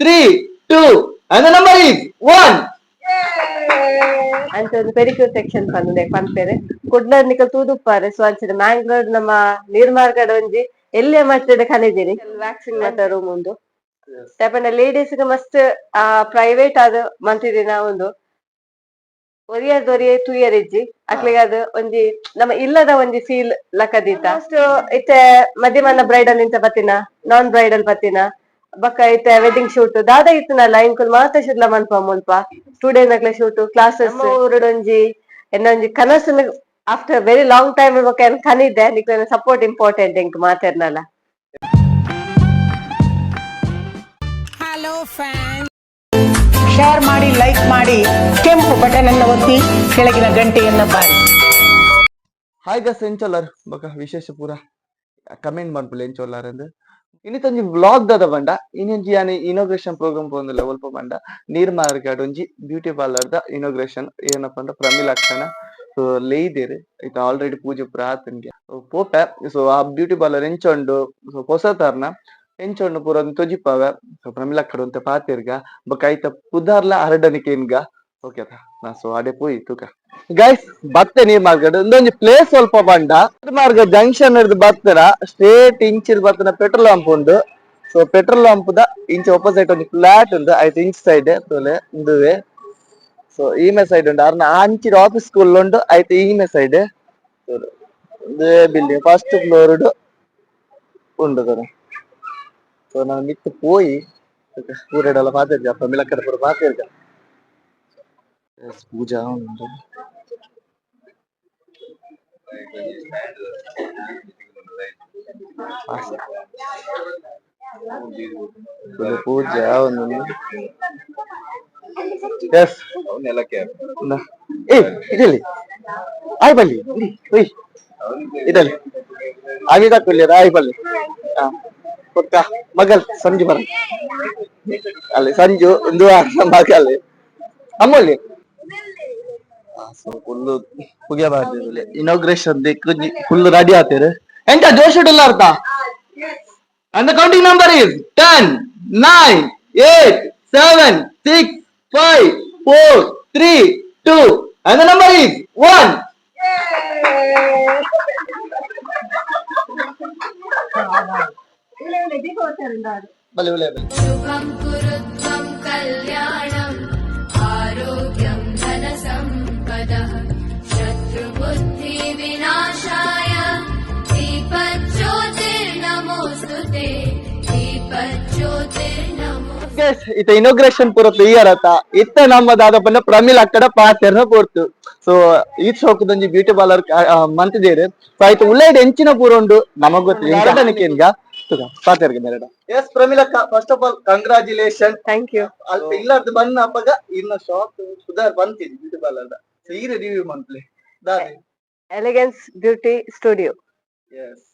Three two and the number is one ಅಂತ ಒಂದು pedicure section ಪಂದೆ ಪಂಪೆರೆ ಕುಡ್ಲರ್ನಿಕ ತೂದುಪ್ಪಾರೆ ಸೊ ಮ್ಯಾಂಗ್ಲೋರ್ ಮ್ಯಾಂಗ್ಳೂರ್ ನಮ್ಮ ನೀರ್ಮಾರ್ಗಡ್ ಒಂಜಿ ಎಲ್ಲೇ ಮಟ್ಟದ ಕಲಿದಿರಿ ವ್ಯಾಕ್ಸಿನ್ ಮಾತ ರೂಮ್ ಉಂದು ತಪ್ಪಂಡ ಲೇಡೀಸ್ಗೆ ಮಸ್ತ್ ಆ ಪ್ರೈವೇಟ್ ಆದ ಮಂತಿದಿನ ಒಂದು ಒರಿಯರ್ ದೊರಿಯ ತುಯರ್ ಇಯರ್ ಇಜ್ಜಿ ಅಕ್ಲಿಗೆ ಅದು ಒಂಜಿ ನಮ್ಮ ಇಲ್ಲದ ಒಂಜಿ ಫೀಲ್ ಲಕ್ಕದಿತ್ತ ಅಷ್ಟು ಇತ್ತೆ ಮಧ್ಯಮನ ಬ್ರೈಡಲ್ ನಿಂತ ಬತ್ತಿನ ನಾನ್ ಬ್ರೈಡಲ್ ಬತ್ತಿನ ಬಕ್ಕ ಐತೆ ವೆಡ್ಡಿಂಗ್ ಶೂಟ್ ದಾದ ಇತ್ತನಲ್ಲ ಇಂಕುಲ್ ಮಾತ ಶುದ್ಲ ಮನ್ಪ ಮುಲ್ಪ ಸ್ಟೂಡೆಂಟ್ ನಕ್ಲೆ ಶೂಟ್ ಕ್ಲಾಸಸ್ ಊರಡೊಂಜಿ ಎನ್ನೊಂಜಿ ಕನಸು ಆಫ್ಟರ್ ವೆರಿ ಲಾಂಗ್ ಟೈಮ್ ಬೊಕ ಏನ್ ಕನಿದ್ದೆ ನಿಕ್ ಸಪೋರ್ಟ್ ಇಂಪಾರ್ಟೆಂಟ್ ಇಂಕ್ ಮಾತೆರ್ನಲ್ಲ ಹಲೋ ಫ್ಯಾನ್ ಶೇರ್ ಮಾಡಿ ಲೈಕ್ ಮಾಡಿ ಕೆಂಪು ಬಟನ್ ಅನ್ನು ಒತ್ತಿ ಕೆಳಗಿನ ಗಂಟೆಯನ್ನ ಬಾರಿ. ಹಾಯ್ ಗಸ್ ಎಂಚೋಲರ್ ಬೊಕ ವಿಶೇಷ ಪೂರ. ಕಮೆಂಟ್ ಮಾಡ್ಬಿಲ್ಲ ಎಂಚೋಲರ್ ಅಂದ್? ಇನ್ನಿತ್ತೊಂಜಿ ವ್ಲಾಗ್ ದಾದ ಬಂಡ ഇനി ಇನೋಗ್ರೇಷನ್ ಪ್ರೋಗ್ರಾಮ್ ಪೋಂದಿಲ್ಲ ಒಲ್ಪ ಬಂಡ, ನೀರ್ ಮಾರ್ಗಾಡ್ ಒಂಜಿ ಬ್ಯೂಟಿ ಪಾರ್ಲರ್ ದ ಇನೋಗ್ರೇಷನ್ ಏನಪ್ಪ ಅಂದ ಪ್ರಮಿಲಾಕ್ಷಣ ಸೊ ಲೇದಿರಿ ಐತ ಆಲ್ರೆಡಿ ಪೂಜೆ ಪೂರ ಆತನ್ಗೆ ಪೋಪೆ ಸೊ ಆ ಬ್ಯೂಟಿ ಪಾರ್ಲರ್ ಎಂಚೊಂಡು ಸೊ ಹೊಸ ತರ್ನ ಎಂಚೊಂಡು ಪೂರ ಒಂದ್ ತೊಜಿಪ್ಪವೆ ಸೊ ಪ್ರಮಿಲಾಕ್ಕಡ್ ಅಂತ ಪಾತಿರ್ಗ. ಬೊಕ ಐತ ಪುದಾರ್ಲ ಹರಡನಿಕೇನ್ಗ ಓಕೆ ನಾ ಸೊ ಅಡೆ ಪೋಯಿ, ತೂಕ. ಗೈಸ್ ಬತ್ತೆ ನೀರ್ ಮಾರ್ಕೆಟ್ ಒಂದೊಂದು ಪ್ಲೇಸ್ ಸ್ವಲ್ಪ ಬಂಡ ನೀರ್ ಮಾರ್ಕೆಟ್ ಜಂಕ್ಷನ್ ಹಿಡಿದು ಬತ್ತರ ಸ್ಟ್ರೇಟ್ ಇಂಚಿಲ್ ಬತ್ತನ ಪೆಟ್ರೋಲ್ ಪಂಪ್ ಉಂಡು ಸೊ ಪೆಟ್ರೋಲ್ ಪಂಪ್ ದ ಇಂಚ ಒಪೋಸಿಟ್ ಒಂದು ಫ್ಲಾಟ್ ಉಂಡು ಐತೆ ಇಂಚ್ ಸೈಡ್ ತೋಲೆ ಇಂದುವೆ ಸೊ ಈಮೆ ಸೈಡ್ ಉಂಡು ಅರ್ನ ಅಂಚಿದ ಆಫೀಸ್ ಸ್ಕೂಲ್ ಉಂಡು ಐತೆ ಈಮೆ ಸೈಡ್ ಇದೇ ಬಿಲ್ಡಿಂಗ್ ಫಸ್ಟ್ ಫ್ಲೋರ್ ಉಂಡು ತೋರ ಸೊ ನಾನು ಮಿತ್ತು ಪೋಯಿ ಊರೆಡೆಲ್ಲ ಪಾತಿರ್ಗ ಪ್ರಮಿಲಕ್ಕಡ ಪೂರ ಪಾತಿರ್ಗ Yes, ಪೂಜಾ ಉಂಟು ಫುಲ್ ಪೂಜೆ ಒಂದು ಎಸ್ ಏ ಇಡಲಿ ಆಯ್ ಬಲ್ಲಿ ಉಯ್ ಒಯ್ ಇಡಲಿ ಆಗಿ ತಕೊಳ್ಳಿ ಆಯ್ ಬಲ್ಲಿ ಗೊತ್ತಾ ಮಗಲ್ ಸಂಜು ಬರ ಅಲ್ಲಿ ಸಂಜು ಒಂದು ಮಗಲ್ ಅಮ್ಮಲ್ಲಿ ಫುಲ್ ಪುಗೆ ಬಾರ್ದಿರಲಿ ಇನಾಗ್ರೇಷನ್ ದಿಕ್ಕು ಫುಲ್ ರೆಡಿ ಆತೀರಿ ಎಂತ ಜೋಶಿಡಲ್ಲ ಅರ್ಥ And the counting number is 10, 9, 8, 7, 6, 5, 4, 3, 2, and the number is 1. ಬಲೆ धनसम्पदः शत्रुबुद्धिविनाशाय दीपज्योतिर्नमोऽस्तु ते दीपज्योतिर्नमो ಗೈಸ್ ಇತ ಇನೋಗ್ರೇಷನ್ ಪೂರ ಕ್ಲಿಯರ್ ಆತ ಇತ್ತ ನಮ್ಮ ದಾದಪ್ಪನ ಪ್ರಮಿಲ್ ಅಕ್ಕಡ ಪಾತೆರ್ನ ಪೋರ್ತು ಸೊ ಈ ಶೋಕದೊಂಜಿ ಬ್ಯೂಟಿ ಪಾರ್ಲರ್ ಮಂತಿದೇರು ಸೊ ಆಯ್ತು ಉಳ್ಳೈಡ್ ಎಂಚಿನ ಪೂರ ಉಂಡು ನಮಗ್ ಗೊತ್ತಿಲ್ಲ ಏನಗ ಪಾತೆರ್ಗೆ ಮೇರಡ S ಪ್ರಮಿಲಕ್ಕ first of all congratulation thank you ಅಲ್ಪ ಇಲ್ಲಾರ್ದು ಬನ್ನ ಅಪ್ಪಗ ಇನ್ನ ಶಾಪ್ ಸುಧಾರ್ ಬಂತಿದ್ ಬ್ಯೂಟಿ ಪಾರ್ಲರ್ ಸೀರೆ ರಿವ್ಯೂ ಮಂತ್ಲಿ ದಾರಿ Elegance Beauty Studio yes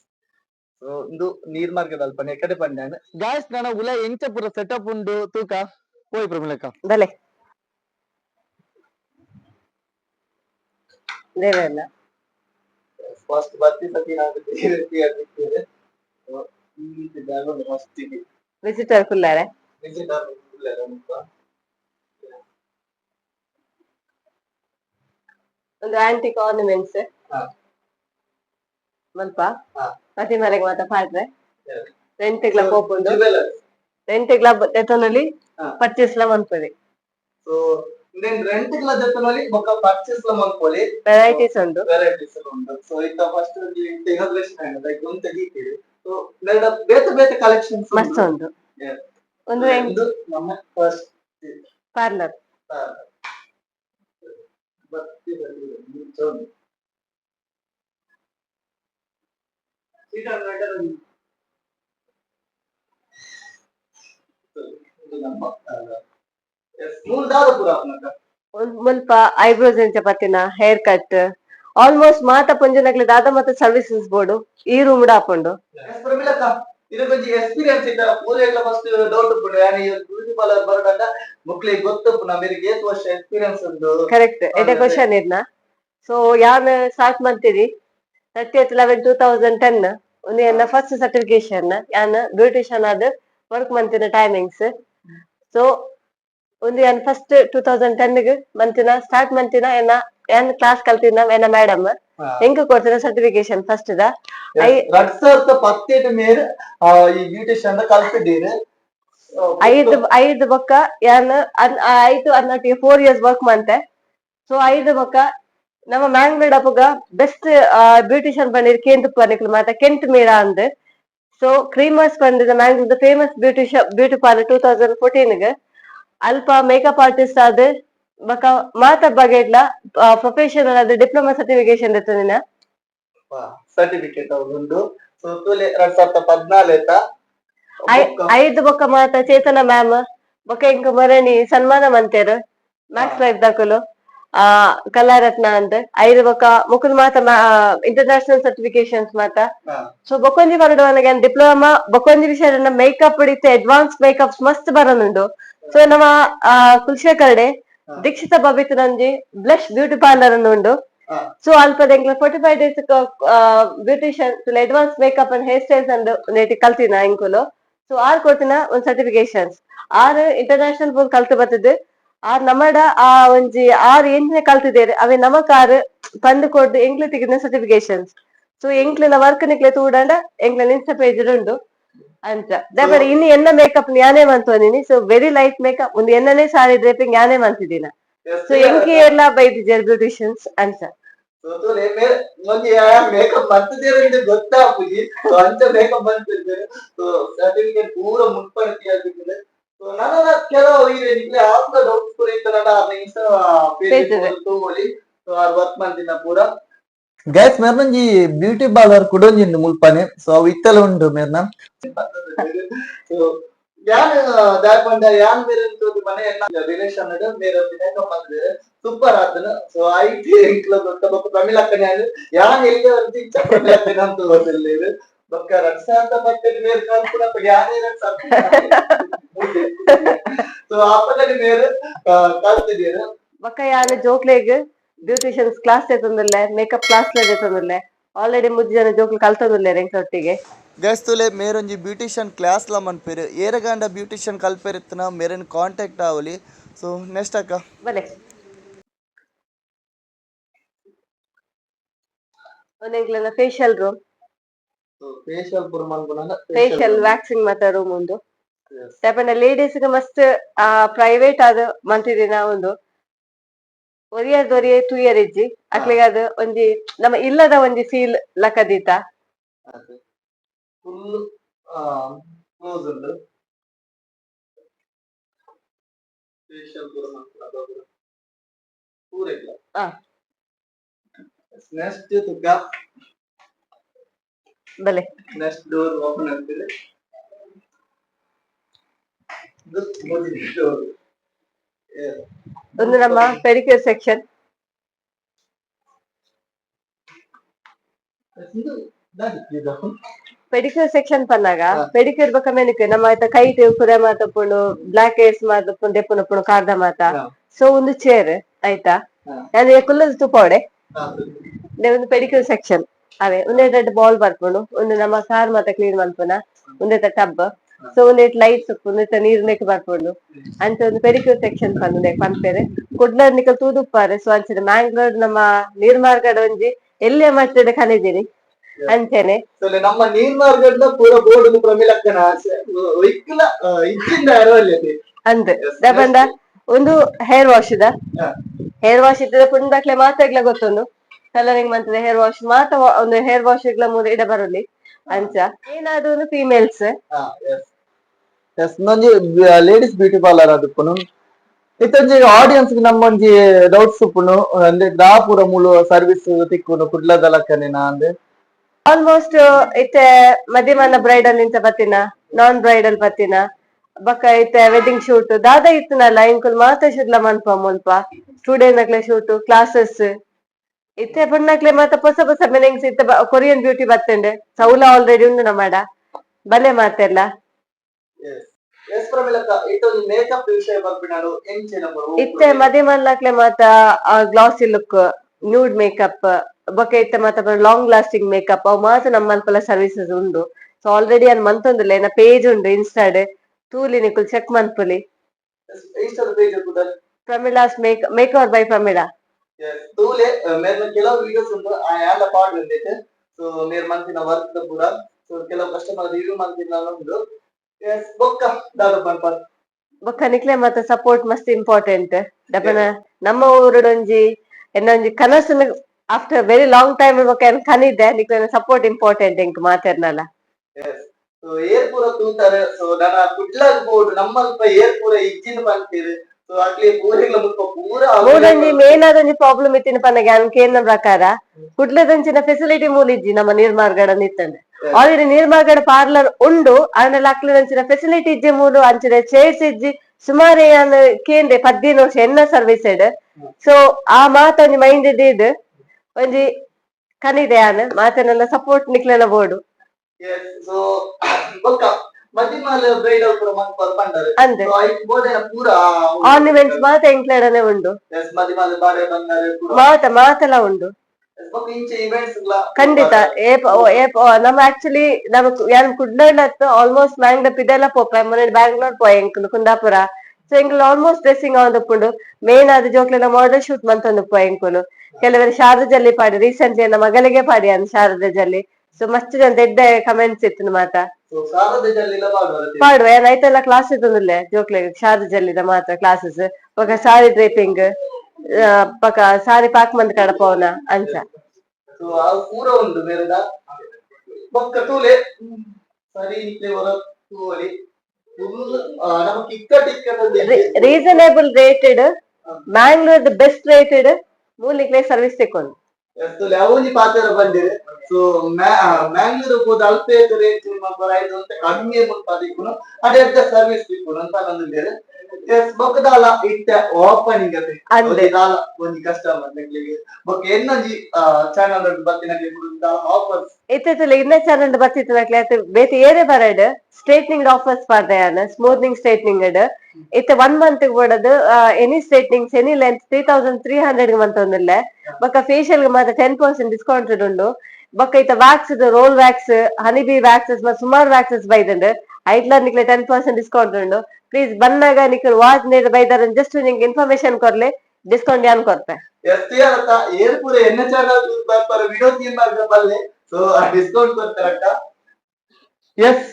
so ಒಂದು ನೀರ್ ಮಾರ್ಗದ ಅಲ್ಪ ಎಕಡೆ ಪಂಡ್ಯಾನ ಗಾಯ್ಸ್ ನನ್ನ ಉಲ ಎಂಚ ಪೂರ ಸೆಟಪ್ ಉಂಡು ತೂಕ ಹೋಯ್ ಪ್ರಮಿಲಕ್ಕ ಬಲೆ ದೇವೆಲ್ಲ ಫಸ್ಟ್ ಬರ್ತಿ ಸತಿ ನಾವು ಬೇರೆ ರೀತಿಯಾಗಿರ್ತೇವೆ ಈ ರೀತಿ ಜಾಗ ಒಂದು ಮಸ್ತಿಗೆ ವಿಸಿಟರ್ ಕುಲ್ಲಾರೆ ವಿಸಿಟ್ ಆಗಬೇಕು ಒಂದು ಆಂಟಿಕ್ ಆರ್ನಮೆಂಟ್ಸ್. ಮಲ್ಪ. ಪ್ರತಿ ಮನೆಗೆ ಮಾತ ಪಾಡ್ರೆ. Rent club jewellers rent club ತೆತನಲ್ಲಿ ಹಾ. ಪರ್ಚೇಸ್ ಲ ಮನ್ಪುರಿ ಸೊ ಇಂದೆನ್ ರೆಂಟ್ಗಳ ಜೊತೆನಲ್ಲಿ ಬೊಕ್ಕ ಪರ್ಚೇಸ್ ಲ ಮನ್ಪೊಲಿ ವೆರೈಟೀಸ್ ಉಂಡು ವೆರೈಟೀಸ್ ಉಂಟು. ಸೊ ಇತ್ತ ಫಸ್ಟ್ ಇನಾಗ್ರೇಷನ್ ಆಗಿದೆ. ಲೈಕ್ ಒಂದು ತೆಗೀತೀವಿ ಸೊ ಬೇತೆ ಬೇತೆ ಕಲೆಕ್ಷನ್ಸ್ ಮಸ್ತ್ ಉಂಡು ಒಂದು ನಮ್ಮ ಫಸ್ಟ್ ಪಾರ್ಲರ್ ಒಂದ್ ಮುಲ್ಪ ಐಬ್ರೋಸ್ ಎಂಚ ಪತ್ತಿನ ಹೇರ್ ಕಟ್ ಆಲ್ಮೋಸ್ಟ್ ಮಾತ ಪೊಂಜನಕ್ಲೆ ದಾದ ಮತ್ತೆ ಸರ್ವಿಸಸ್ ಬೋರ್ಡು ಈ ರೂಮ್ ಆಪುಂಡು ಕೊಂಚ ಎಕ್ಸ್ಪೀರಿಯನ್ಸ್ ಇದ್ದ ಪೂಜೆಗಳ ಫಸ್ಟ್ ಡೌಟ್ ಉಪ್ಪುಂಡು ಯಾನಿ ಬ್ಯೂಟಿ ಪಾರ್ಲರ್ ಬರೋದಾಗ ಮಕ್ಳಿಗೆ ಗೊತ್ತು ನಮಗೆ ಏತ್ ವರ್ಷ ಎಕ್ಸ್ಪೀರಿಯನ್ಸ್ ಉಂಟು. ಕರೆಕ್ಟ್ ಎಡೆ ಕ್ವಶನ್ ಇದ್ನ ಸೊ ಯಾನ್ ಸ್ಟಾರ್ಟ್ ಮಾಡ್ತೀರಿ? Thirty eleven two thousand ten ಒಂದು ಎನ್ನ ಫಸ್ಟ್ ಸರ್ಟಿಫಿಕೇಶನ್ ಯಾನ್? ಬ್ಯೂಟಿಷಿಯನ್ ಆದ ವರ್ಕ್ ಮಂತಿನ ಟೈಮಿಂಗ್ಸ್ ಸೊ ಒಂದು ಯಾನ್ ಫಸ್ಟ್ ಟೂ ತೌಸಂಡ್ ಟೆನ್ಗೆ ಮಂತಿನ ಸ್ಟಾರ್ಟ್ ಮಂತಿನ ಏನ? ಏನ್ ಕ್ಲಾಸ್ ಕಲ್ತಿನ ಏನ ಮೇಡಮ್ ಹೆಂಗ್ ಕೊಡ್ತೀರಾ ಸರ್ಟಿಫಿಕೇಶನ್ ಫಸ್ಟ್ ದ? ಮೇರ್ ಆ, ಈ ಬ್ಯೂಟಿಷಿಯನ್ ಕಲ್ತಿದ್ದೀರಿ. ಐದು ಐದು ಬೊಕ್ಕ ಏನ್ ಐದು ಅನ್ನೊಟ್ಟಿಗೆ ಫೋರ್ ಇಯರ್ಸ್ ವರ್ಕ್ ಮಂತೆ ಸೊ ಐದು ಬೊಕ್ಕ ನಮ್ಮ ಮ್ಯಾಂಗ್ಳೂರ್ ಅಪ್ಪಗ ಬೆಸ್ಟ್ ಬ್ಯೂಟಿಷಿಯನ್ ಬಂದಿರ್ ಕೇಂದ್ರ ಪರ್ನಿಕ್ಲು ಮಾತ ಕೆಂಟ್ ಮೀರಾ ಅಂದ್. ಸೊ ಕ್ರೀಮರ್ಸ್ ಬಂದಿದ Mangalore famous beautician beauty parlour two thousand ಫೋರ್ಟೀನ್ಗೆ. ಅಲ್ಪ ಮೇಕಪ್ ಆರ್ಟಿಸ್ಟ್ ಆದ್ ಬೊಕ ಮಾತ ಬಗೆಡ್ಲ ಪ್ರೊಫೆಷನಲ್ ಆದ ಡಿಪ್ಲೊಮಾ ಸರ್ಟಿಫಿಕೇಶನ್ ನಿನ್ನ. ಸರ್ಟಿಫಿಕೇಟ್ ಉಂಟು ಸೊ ತೂಲೆ ಎರಡ್ ಸಾವಿರದ ಪದ್ನಾಲೆತ ಐದು ಬೊಕ್ಕ ಮಾತ ಚೇತನ ಮ್ಯಾಮ್ ಬೊಕ ಇಂಕ ಮರಣಿ ಸನ್ಮಾನ ಮಂತೇರು ಮ್ಯಾಕ್ಸ್ ಲೈಫ್ ದಾಖಲು ಆ ಕಲಾರತ್ನ ಅಂತ ಐದು ಬೊಕ್ಕ ಮುಕುಲ್ ಮಾತ ಇಂಟರ್ನ್ಯಾಷನಲ್ ಸರ್ಟಿಫಿಕೇಶನ್ಸ್ ಮಾತ ಸೊ ಬೊಕೊಂಜಿ ಬರಡು ನನಗೆ ಡಿಪ್ಲೊಮಾ ಬೊಕೊಂಜಿ ವಿಷಯ ಮೇಕಪ್ ಹಿಡಿತೆ ಅಡ್ವಾನ್ಸ್ ಮೇಕಪ್ಸ್ ಮಸ್ತ್ ಬರೋನುಂಡು ಸೊ ನಮ್ಮ ಕುಲಶೇಖರ್ಡೆ ದೀಕ್ಷಿತ ಬಬಿತ್ ನಂಜಿ ಬ್ಲಶ್ ಬ್ಯೂಟಿ ಪಾರ್ಲರ್ ಅನ್ನು ಉಂಡು. ಸೊ ಅಲ್ಪ ಎಂಕ್ಲ forty five days beautician advance makeup and hair styles and ನೇಟಿ ಕಲ್ತಿನ ಇಂಕುಲು. ಸೊ ಆರ್ ಕೊತ್ತಿನ ಒಂದ್ ಸರ್ಟಿಫಿಕೇಶನ್ಸ್ ಆರ್ ಇಂಟರ್ನ್ಯಾಷನಲ್ ಬೋರ್ಡ್ ಕಲ್ತು ಬರ್ತದೆ ಆರ್ ನಮ್ಮಡ ಆ ಒಂಜಿ ಆರ್ ಏನ್ನೆ ಕಲ್ತಿದ್ದೇವೆ ಅವೇ ನಮಕ್ ಆರ್ ಪಂದು ಕೊಡ್ದು ಎಂಕ್ಲೆ ತೆಗೆದ ಸರ್ಟಿಫಿಕೇಶನ್ಸ್ ಸೊ ಎಂಕ್ಲಿನ ವರ್ಕ್ ನಿಕ್ಲೆ ತೂಡಂಡ ಎಂಕ್ಲ ಇನ್ಸ್ಟಾ ಪೇಜ್ ಉಂಡು. ಅಂತ. ದಯಪಡ ಇನ್ನು ಎನ್ನ ಮೇಕಪ್ ಯಾನೇ ಮಂತೋದಿನಿ ಸೊ ವೆರಿ ಲೈಟ್ ಮೇಕಪ್ ಒಂದು ಎನ್ನನೇ ಸಾರಿ ಡ್ರೇಪಿಂಗ್ ಯಾನೇ ಮಂತಿದ್ದೀನ ಸೊ ಎಂಕಿ ಎಲ್ಲ ಬೈ ಬ್ಯೂಟಿಷಿಯನ್ಸ್ ಅಂತ. ಮೇಕಪ್ ಮಾಡ್ತಿದ್ದೀರ ಅಂತ ಗೊತ್ತಾಗ್ಬಿಡಿ. ಅಂತ ಮೇಕಪ್ ಮಾಡ್ತಿದ್ದಾರೆ ಸೊ ಸರ್ಟಿಫಿಕೇಟ್ ಪೂರ ಮುನ್ಪಡಿಕೆ ಆಗಿರ್ತದೆ ಸೊ ನನ್ನ ಕೆಲವು ಇದೆ ನಿಮ್ಗೆ ಯಾವ್ದು ಡೌಟ್ಸ್ ಕೂಡ ಇತ್ತು ನನ್ನ ಇನ್ಸ್ಟಾ Page ಪೇಜ್ ತಗೊಳ್ಳಿ. ಸೊ ಆ ವರ್ಕ್ ಮಾಡ್ತಿನ ಪೂರ. ಗೈಸ್ ಮೇರ್ನಂಜಿ ಬ್ಯೂಟಿ ಪಾರ್ಲರ್ ಕುಡೊಂಜಿಂದು ಮುಲ್ಪನೆ ಸೊ ಅವು ಇತ್ತಲ ಉಂಟು ಮೇರ್ನ ಸೊ ಯಾನ್ ದಾಯಪಂಡ ಯಾನ್ ಬೇರೆ ಮನೆ ಎಲ್ಲ ರಿಲೇಷನ್ ಬೇರೆ ಮೇಕಪ್ ಬಂದಿದೆ ಸೂಪರ್ ಆತನ ಸೊ ಐಟಿ ಇಂಕ್ಲ ಗೊತ್ತ ಬೊಕ್ಕ ಪ್ರಮಿಳ್ ಅಕ್ಕನೆ ಅದು ಯಾನ್ ಎಲ್ಲಿ ಅಂತ ಇಚ್ಛ ಪ್ರಮಿಳ್ ಅಕ್ಕನೆ ಅಂತ ಗೊತ್ತಿಲ್ಲ ಬೊಕ್ಕ ರಕ್ಷ ಅಂತ ಮತ್ತೆ ಬೇರೆ ಕಲ್ಪುರ ಯಾನೇ ಸೊ ಆಪದಲ್ಲಿ ಬೇರೆ ಕಲ್ತಿದ್ದೀರ ಬಕ್ಕ ಯಾರು ಜೋಕ್ಲೆಗ್ ಬ್ಯೂಟಿಷಿಯನ್ಸ್ ಕ್ಲಾಸ್ ತೆತ್ತಂದಿಲ್ಲ ಮೇಕಪ್ ಕ್ಲಾಸ್ ತೆತ್ತಂದಿಲ್ಲ ಆಲ್ರೆಡಿ ಮುಜ್ಜಿ ಜನ ಜೋಕ್ಲು ಕಲ್ತಂದಿಲ್ಲ ಎಂಕ್ಲೊಟ್ಟಿಗೆ ಗಸ್ತುಲೆ ಮೇರೊಂಜಿ ಬ್ಯೂಟಿಷಿಯನ್ ಕ್ಲಾಸ್ ಲ ಮನ್ಪೇರು ಏರಗಾಂಡ ಬ್ಯೂಟಿಷಿಯನ್ ಕಲ್ಪೆರಿತ್ತನ ಮೇರನ್ కాంటాక్ట్ ಆವಲಿ. ಸೊ ನೆಕ್ಸ್ಟ್ ಅಕ್ಕ. ಬಲೆ ಒಂದೆಂಗ್ಲನ ಫೇಶಿಯಲ್ ರೂಮ್ ಫೇಶಿಯಲ್ ಪುರ ಫೇಶಿಯಲ್ ವ್ಯಾಕ್ಸಿಂಗ್ ಮಾತ್ರ ರೂಮ್ ಒಂದು. ಲೇಡೀಸ್ಗೆ ಮಸ್ತ್ ಪ್ರೈವೇಟ್ ಆದ ಮಂತಿದಿನ ಒಂದು. ಟೂ ಇಯರ್ ಇಜ್ಜಿ ಅಕ್ಲಿಗೆ ಅದು ಒಂಜಿ ನಮ್ಮ ಇಲ್ಲದ ಒಂಜಿ ಫೀಲ್ ಲಕದೀತ. ಫುಲ್ ಕ್ಲೋಸ್ ಉಂಟು. ಫೇಶಿಯಲ್ ಪೂರ ಮನ್ಪುನ ಪೂರ ಇಲ್ಲ. ಆ. ನೆಕ್ಸ್ಟ್ ತುಕ. ಬಲೆ. ನೆಕ್ಸ್ಟ್ ಡೋರ್ ಓಪನ್ ಆಗ್ತಿದೆ. ಇದು ಮೊದಲ ಡೋರ್ ಒಂದು ನಮ್ಮ ಪೆಡಿಕ್ಯೂರ್ ಸೆಕ್ಷನ್ ಪೆಡಿಕ್ಯೂರ್ ಸೆಕ್ಷನ್ ಪನ್ನಾಗ. ಪೆಡಿಕ್ಯೂರ್ ಬೊಕ ಮೆನಿಕ್ ನಮ್ಮ ಐತ ಕೈ ಕುರೆ ಮಾತಪ್ಪುಂಡು ಬ್ಲಾಕ್ ಹೇರ್ಸ್ ಮಾತಪ್ಪುಂಡು ದೆಪ್ಪುನಪ್ಪುಂಡು ಕಾರ್ದ ಮಾತ. ಸೊ ಒಂದು ಚೇರ್ ಆಯ್ತಾ. ಅಂದ್ರೆ ಕುಲ್ಲದ. ದೆ ಒಂದು ಪೆಡಿಕ್ಯೂರ್ ಸೆಕ್ಷನ್ ಅವೇ ಒಂದೇ ಬಾಲ್ ಬರ್ಪುಂಡು ಒಂದು ನಮ್ಮ ಕಾರ್ ಮಾತ ಕ್ಲೀನ್ ಮನ್ಪುನ ಒಂದೇ ಟಬ್ ಲೈಟ್ಸ್ ಒಂದೇ ನೀರು ನೆಕ್ ಬರ್ಪುಂಡು ಅಂತ ಒಂದು ಪೆರಿಕ್ಯೂರ್ ಸೆಕ್ಷನ್ ಪಂದೆ ಪನ್ಪೇರೆ ಕುಡ್ಲರ್ ನಿಕ ತೂದುಪ್ಪಾರೆ ಸೊ ಅಂಚನೆ ಮ್ಯಾಂಗ್ಳೂರ್ ನಮ್ಮ ನೀರ್ಮಾರ್ಗಡ್ ಒಂಜಿ ಎಲ್ಲೇ ಮಟ್ಟದ ಕಲಿದಿರಿ ಅಂಚನೆ ನಮ್ಮ ನೀರ್ಮಾರ್ಗಡ್ನ ಪೂರ ಬೋರ್ಡ್ ಅಂದ್. ದಬಂದ ಒಂದು ಹೇರ್ ವಾಶ್ ಇದ ಹೇರ್ ವಾಶ್ ಇದ್ದದ ಪುಂಡಕ್ಲೆ ಮಾತ ಇಗ್ಲ ಗೊತ್ತೊಂದು. ಕಲರಿಂಗ್ ಮಂತದ ಹೇರ್ ವಾಶ್ ಮಾತ್ರ ಒಂದು ಹೇರ್ ವಾಶ್ ಇಗ್ಲ ಮೂರು ಇಡ ಬರಲಿ. ಅಂಚ. ಏನಾದ್ರು ಒಂದು ಫೀಮೇಲ್ಸ್ ಎಸ್ ನಂಜಿ ಲೇಡೀಸ್ ಬ್ಯೂಟಿ ಪಾರ್ಲರ್ ಅದಕ್ಕೂ ಇತ್ತಂಜಿ ಆಡಿಯನ್ಸ್ ನಮ್ಮೊಂಜಿ ಡೌಟ್ಸ್ ಉಪ್ಪುನು ಅಂದ್ರೆ ದಾಪುರ ಮೂಲು ಸರ್ವಿಸ್ ತಿಕ್ಕುನು ಕುಡ್ಲದಲಕ್ಕನೆ ಅಂದ್ರೆ ಆಲ್ಮೋಸ್ಟ್ ಇತ್ತೆ ಮಧ್ಯಮನ ಬ್ರೈಡಲ್ ನಿಂತ ಬತ್ತಿನ? ನಾನ್ ಬ್ರೈಡಲ್ ಬತ್ತಿನ? ಬಕ್ಕ ಇತ್ತೆ ವೆಡ್ಡಿಂಗ್ ಶೂಟ್ ದಾದ ಇತ್ತನಲ್ಲ ಇಂಕುಲ್ ಮಾತ ಶುದ್ಲ ಮನ್ಪ ಮುಲ್ಪ ಸ್ಟೂಡೆಂಟ್ ನಕ್ಲೆ ಶೂಟ್ ಕ್ಲಾಸಸ್ ಇತ್ತೆ ಬಣ್ಣಕ್ಲೆ ಮಾತ ಹೊಸ ಹೊಸ ಮೆನಿಂಗ್ಸ್ ಇತ್ತ ಕೊರಿಯನ್ ಬ್ಯೂಟಿ ಬತ್ತೆಂಡೆ. ಸೌಲ ಆಲ್ರೆಡಿ ಉಂಡು ನಮ್ಮಡ ಬಲೆ ಮಾತೆಲ್ಲ. ಇತ್ತೆ ಮದಿ ಮನ್ಲಕ್ಲೆ ಮಾತ ಗ್ಲಾಸಿ ಲುಕ್ ನ್ಯೂಡ್ ಮೇಕಪ್ ಬೊಕ ಇತ್ತೆ ಮಾತ ಲಾಂಗ್ ಲಾಸ್ಟಿಂಗ್ ಮೇಕಪ್ ಅವು ಮಾತ ನಮ್ಮಲ್ಪಲ ಸರ್ವಿಸಸ್ ಉಂಡು ಸೊ ಆಲ್ರೆಡಿ ಅನ್ ಮಂತೊಂದುಲ್ಲ ಏನ ಪೇಜ್ ಉಂಡು ಇನ್ಸ್ಟಾಡ್ ತೂಲಿ ನಿಕುಲ್ check ಮನ್ಪುಲಿ. Pramila's make makeover by Pramila ತೂಲೆ ಮೇರ್ನ ಕೆಲವು ವಿಡಿಯೋಸ್ ಉಂಡು ಆ ಯಾಲ ಪಾಡ್ ಬಂದೈತೆ ಸೊ ಮೇರ್ ಮಂತಿನ ವರ್ಕ್ ಪೂರ. ಸೊ ಕೆಲವು ಕಸ್ಟಮರ್ ರಿವ್ಯೂ ಮಂತಿನ ಎಸ್ ಬೊಕ್ಕ ದಾದ ಪನ್ಪರ್ ಬೊಕ್ಕ ನಿಕ್ಲೆ ಮತ್ತೆ ಸಪೋರ್ಟ್ ಮಸ್ತ್ ಇಂಪಾರ್ಟೆಂಟ್ ಡಪನ ನಮ್ಮ ಊರುಡೊಂಜಿ ಎನ್ನೊಂಜಿ ಕನಸು ಆಫ್ಟರ್ ವೆರಿ ಲಾಂಗ್ ಟೈಮ್ ಬೊಕ್ಕ ಏನ್ ಕನಿದ್ದೆ ನಿಕ್ಲೆ ಸಪೋರ್ಟ್ ಇಂಪಾರ್ಟೆಂಟ್ ಎಂಕ್ ಮಾತೆರ್ನಲ್ಲ. ಸೊ ಏರ್ ಪೂರ ತೂತಾರೆ ಸೊ ನನ್ನ ಕುಡ್ಲಾಗ್ ಬೋರ್ಡ್ ನಮ್ಮ ಏರ್ ಪೂರ ಇಜ್ಜಿನ ಬಂತೀರಿ ಮೂಡೊಂಜಿ ಮೇನ್ ಆದೊಂಜಿ ಪ್ರಾಬ್ಲಮ್ ಇತ್ತಿನ ಪನ್ನಗೆ ಅನ್ಕೇನ ಪ್ರಕಾರ ಕುಡ್ಲದಂಚಿನ ಫೆಸಿಲಿಟಿ ಮೂಲಿಜ್ಜಿ ನಮ್ಮ ನೀರ್ಮಾರ್ಗಡ ನಿತ್ತಂಡೆ ಆಲ್ರೆಡಿ ನಿರ್ಮಾಗಡ ಪಾರ್ಲರ್ ಉಂಡು ಆಂಡಲ ಅಕ್ಲಿದಂಚಿನ ಫೆಸಿಲಿಟಿ ಇಜ್ಜಿ ಮೂಲು ಅಂಚಿನ ಚೇರ್ಸ್ ಇಜ್ಜಿ ಸುಮಾರು ಏನ್ ಕೇಂದ್ರೆ ಪದ್ದಿನ ವರ್ಷ ಎನ್ನ ಸರ್ವಿಸ್ ಇಡ್ ಸೊ ಆ ಮಾತ ಒಂಜಿ ಮೈಂಡ್ ಇದು. ಒಂಜಿ ಕನಿದೆ ಆನ್ ಮಾತನೆಲ್ಲ ಸಪೋರ್ಟ್ ನಿಕ್ಲೆನ ಬೋರ್ಡು ಆರ್ನಿಮೆಂಟ್ಸ್ ಮಾತ ಎಂಕ್ಲೆಡನೆ ಉಂಡು. ಮಾತ ಮಾತೆಲ ಉಂಡು. ಖಂಡಿತ. ನಮ್ ಆಕ್ಚುಲಿ ನಮ್ ಯಾನ್ ಕುಡ್ಲತ್ ಆಲ್ಮೋಸ್ಟ್ ಮ್ಯಾಂಗ್ ಪಿದೆಲ್ಲ ಪೋಪ ಮೊನ್ನೆ ಬ್ಯಾಂಗ್ಳೂರ್ ಪೋಯ್ ಎಂಕುಲು ಕುಂದಾಪುರ. ಸೊ ಎಂಕುಲು ಆಲ್ಮೋಸ್ಟ್ ಡ್ರೆಸ್ಸಿಂಗ್ ಆನ್ ಉಪ್ಪುಂಡು ಮೇನ್ ಆದ ಜೋಕ್ಲೆನ ಮಾಡಲ್ ಶೂಟ್ ಮಂತೊಂದು ಪೋಯ ಎಂಕುಲು ಕೆಲವರು ಶಾರದಜಲ್ಲಿ ಪಾಡಿ ರೀಸೆಂಟ್ಲಿ ನನ್ನ ಮಗಳಿಗೆ ಪಾಡಿ ಅಂದ್ ಶಾರದಜಲ್ಲಿ ಸೊ ಮಸ್ತ್ ಜನ ದೊಡ್ಡ ಕಮೆಂಟ್ಸ್ ಇತ್ತು ಮಾತ ಪಾಡುವ ಏನ್ ಐತೆಲ್ಲ ಕ್ಲಾಸ್ ಇದ್ದೊಂದುಲ್ಲೆ ಜೋಕ್ಲೆ ಶಾರದಜಲ್ಲಿದ ಮಾತ್ರ ಕ್ಲಾಸಸ್ ಪಕ್ಕ ಸಾರಿ ಡ್ರೇಪಿಂಗ್ ಪಾಕ್ ಮಂದ್ ಕಡ ಪೋನ ಅಂಚ ಸೊ ಅದು ಪೂರ ಒಂದು ಬೇರೆದ? ಬೊಕ್ಕ ತೂಲೆ. ಸರಿ ನಿಕ್ಲೆ ಹೊರ ತೂವಲಿ ನಮಕ್ ಇಕ್ಕಟ್ ikat reasonable rated Mangalore best rated ಮೂಲಿಕ್ಲೆ service ತೆಕ್ಕೊಂಡು. ತೂಲೆ? ಅವನಿ ಪಾತ್ರ ಬಂದಿದೆ. ಸೊ ಮ್ಯಾಂಗ್ಳೂರ್ ಹೋದ ಅಲ್ಪೇ ರೇಟ್ ಬರಾಯ್ದು ಅಂತ ಕಮ್ಮಿ ಮುಟ್ಪಾದಿಕ್ಕುನು ಅದೇ ಸರ್ವಿಸ್ ತಿಕ್ಕೊಂಡು ಅಂತ ನಂದಿದ್ದೇನೆ ಬೊಕ್ಕದಾಲ ಇಟ್ಟ ಓಪನಿಂಗ್ ಅತೆ ಅದೇ ದಾಲ ಒಂಜಿ ಕಸ್ಟಮರ್ ನೆಗ್ಲಿಗೆ ಬೊಕ್ಕ ಎನ್ನೊಂಜಿ ಚಾನಲ್ ಬತ್ತಿನ ಆಫರ್ಸ್ ಇತ್ತಿತ್ತಲ್ಲ ಇನ್ನ ಚಾನಲ್ ಬರ್ತಿತ್ತು ನಕ್ಲೆ ಅತ್ ಬೇತೆ ಏರೆ ಬರಡ್ ಸ್ಟ್ರೇಟ್ನಿಂಗ್ ಆಫರ್ಸ್ ಪಾರ್ದಯಾನ ಸ್ಮೂತ್ನಿಂಗ್ ಸ್ಟ್ರೇಟ್ನಿಂಗ್ ಅಡ್. ಇತ್ತ ಒನ್ ಮಂತ್ ಕೊಡದು any straightenings any length three thousand three hundred month ಒಂದಿಲ್ಲ ಬೊಕ್ಕ ಫೇಶಿಯಲ್ ಮಾತ್ರ ಟೆನ್ ಪರ್ಸೆಂಟ್ ಡಿಸ್ಕೌಂಟ್ ಉಂಡು. ಬೊಕ್ಕ ಇತ್ತ wax roll wax honeybee waxes ಸುಮಾರ್ ಸುಮಾರು ವ್ಯಾಕ್ಸಸ್ ಬೈದಂಡ್. ಐಟ್ಲ ನಿಕ್ಲೆ ಟೆನ್ ಪರ್ಸೆಂಟ್ ಡಿಸ್ಕೌಂಟ್ ಉಂಡು ಪ್ಲೀಸ್ ಬಂದಾಗ ನಿಕ್ಲು ವಾಚ್ ನೀರು ಬೈದಾರ ಜಸ್ಟ್ ನಿಂಗೆ ಇನ್ಫಾರ್ಮೇಶನ್ ಕೊರ್ಲೆ ಡಿಸ್ಕೌಂಟ್ ಯಾನ್ ಕೊಡ್ತೆ ಎಸ್ ಅಂತ ಏರ್ ಪೂರ ಎನ್ನ ಚಾನಲ್ ಬರ್ತಾರ ವಿಡಿಯೋ ತೀನ್ ಮಾಡ್ಕ ಬಲ್ಲೆ ಸೊ ಡಿಸ್ಕೌಂಟ್ ಕೊಡ್ತಾರಕ್ಕ ಎಸ್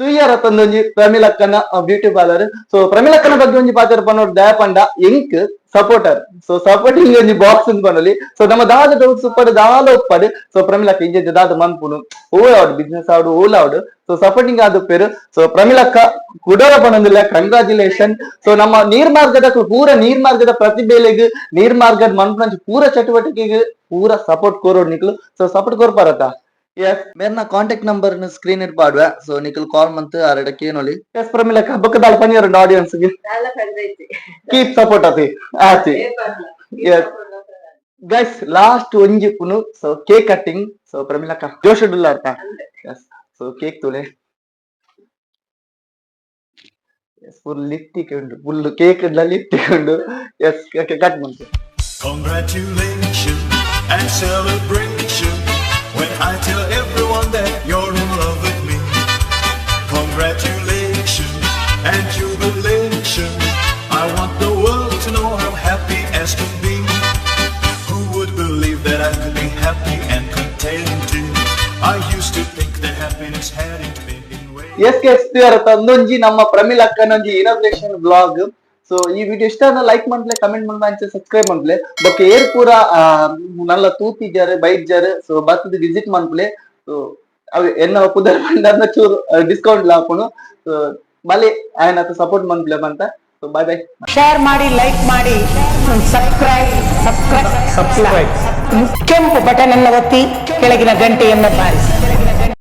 ತುಯ್ಯರ ತಂದೊಂಜಿ ಪ್ರಮಿಳಕ್ಕನ ಬ್ಯೂಟಿ ಪಾರ್ಲರ್ ಸೊ ಪ್ರಮಿಳಕ್ಕನ ಬಗ್ಗೆ ಒಂಜಿ ಪಾತ್ರ ಪನ್ನೋಡ್ ದಯ ಪಂಡ ಎಂಕ್ ಸಪೋರ್ಟರ್ ಸೊ ಸಪೋರ್ಟಿಂಗ್ ಒಂಜಿ ಬಾಕ್ಸ್ ಪನೊಲಿ ಸೊ ನಮ್ಮ ದಾದ ಡೌಟ್ಸ್ ಉಪ್ಪಡ್ ದಾಲ ಉಪ್ಪಡ್ ಸೊ ಪ್ರಮಿಳಕ್ಕ ಇಂಜೆ ದಾದ ಮನ್ಪುನು ಓ ಆವಡ್ ಬಿಸ್ನೆಸ್ ಆವಡು ಓಲ್ ಆವಡು ಸೊ ಸಪೋರ್ಟಿಂಗ್ ಆದ ಪೇರು ಸೊ ಪ್ರಮಿಳಕ್ಕ ಕುಡೋರ ಪನೊಂದಿಲ್ಲ ಕಂಗ್ರಾಚುಲೇಷನ್ ಸೊ ನಮ್ಮ ನೀರ್ಮಾರ್ಗದ ಪೂರ ನೀರ್ಮಾರ್ಗದ ಪ್ರತಿಭೆಲೆಗ್ ನೀರ್ಮಾರ್ಗದ ಮನ್ಪುನಂಚ ಪೂರ ಚಟುವಟಿಕೆಗೆ ಪೂರ ಸಪೋರ್ಟ್ ಕೋರೋಡ್ ನಿಕ್ಲು ಸೊ ಸಪೋರ್ಟ್ ಕೋರ್ಪಾರತ್ತ ಎಸ್ ಮೇರ್ನ ಕಾಂಟ್ಯಾಕ್ಟ್ ನಂಬರ್ ಸ್ಕ್ರೀನ್ ಇಟ್ ಪಾಡುವೆ ಸೊ ನಿಖಲ್ ಕಾಲ್ ಮಂತ್ ಅರಡ ಕೇನೊಲಿ ಎಸ್ ಪ್ರಮಿಳಕ್ಕ ಹಬ್ಬಕ್ಕ ದಾಲ್ ಪನಿಯರ್ ಆಡಿಯನ್ಸ್ಗೆ ಕೀಪ್ ಸಪೋರ್ಟ್ ಅತಿ ಆತಿ ಎಸ್ ಗೈಸ್ ಲಾಸ್ಟ್ ಒಂಜಿ ಪುನು ಸೊ ಕೇಕ್ ಕಟ್ಟಿಂಗ್ ಸೊ ಪ್ರಮಿಳಕ್ಕ ಜೋಶುಡುಲ್ಲ ಅರ್ಥ ಎಸ್ ಸೊ ಕೇಕ್ ತುಲೆ ಎಸ್ ಫುಲ್ ಲಿಟ್ಟಿಗೆ ಉಂಡು ಫುಲ್ ಕೇಕ್ ಲಿಟ್ಟಿಗೆ ಉಂಡು ಎಸ್ ಕಟ್ ಮಾಡ್ತೆ Congratulations and celebration. when I tell everyone that you're in love with me. Congratulations and jubilation. I want the world to know how happy as can be. Who would believe that I could be happy and contented? I used to think that happiness hadn't been in ways. Yes yes ತಂದೊಂಜಿ ನಮ್ಮ ಪ್ರಮಿಳ್ ಅಕ್ಕನೊಂಜಿ inauguration blog so ಈ video ಇಷ್ಟ like ಮಾಡ್ಲೆ comment ಮಾಡ್ಲಾ subscribe ಮಾಡ್ಲೆ. But ಏರ್ ಪೂರ ನಲ್ಲ ತೂತಿದ್ದಾರೆ ಜರ್ ಸೊ ಬರ್ತದ ವಿಸಿಟ್ ಮಾಡ್ಲೆ. ಸೊ ಅವ್ ಎನ್ನ ಪುದರ್ ಚೂರು ಡಿಸ್ಕೌಂಟ್ ಹಾಕೊಂಡು ಸೊ ಬಲಿ ಆಯ್ನ ಸಪೋರ್ಟ್ ಮಾಡ್ಲೆ ಅಂತ ಸೊ ಬಾಯ್ ಬೈ ಶೇರ್ ಮಾಡಿ ಲೈಕ್ ಮಾಡಿ ಸಬ್ಸ್ಕ್ರೈಬ್ ಸಬ್ಸ್ಕ್ರೈಬ್ ಸಬ್ಸ್ಕ್ರೈಬ್ ಕೆಂಪು ಬಟನ್ ಎಲ್ಲ ಒತ್ತಿ ಕೆಳಗಿನ ಗಂಟೆಯನ್ನು ಬಾರಿಸಿ